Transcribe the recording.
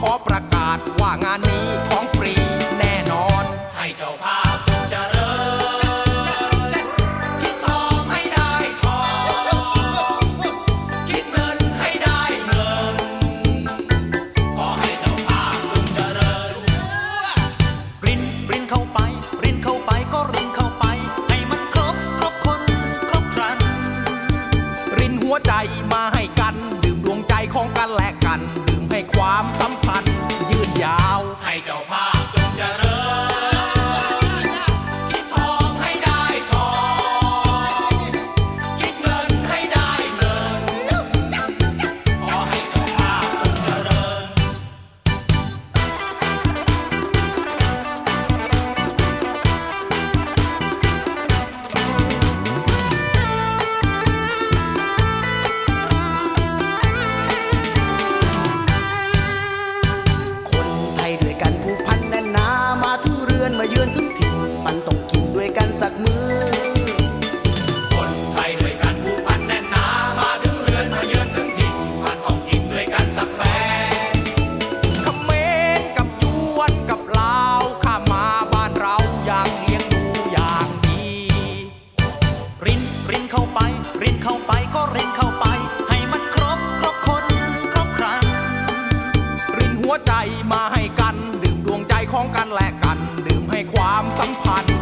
ขอประกาศว่างานนี้ของฟรีแน่นอน ให้เจ้าภาพจงเจริญคิดทองให้ได้ทอง คิดเงินให้ได้เงิน ขอให้เจ้าภาพจงเจริญ รินรินเข้าไป รินเข้าไปก็รินเข้าไป ให้มันครบครบคนครบครัน รินหัวใจมาให้กัน ดื่มดวงใจของกันและกัน ความสัมพันธ์ยืดยาว ให้เจ้าภาพ มันต้องกินด้วยกันสักมือ คนไทยด้วยกันผูกพันแน่นหนา มาถึงเรือนมาเยือนถึงถิ่นมันต้องกินด้วยกันสักแบงเขมรกับยวนกับลาวข้ามาบ้านเราอย่างเลี้ยงดูอย่างดี รินรินเข้าไป รินเข้าไปก็รินเข้าไป ให้มันครบครบคนครบครัน รินหัวใจมาให้กัน ความสัมพันธ์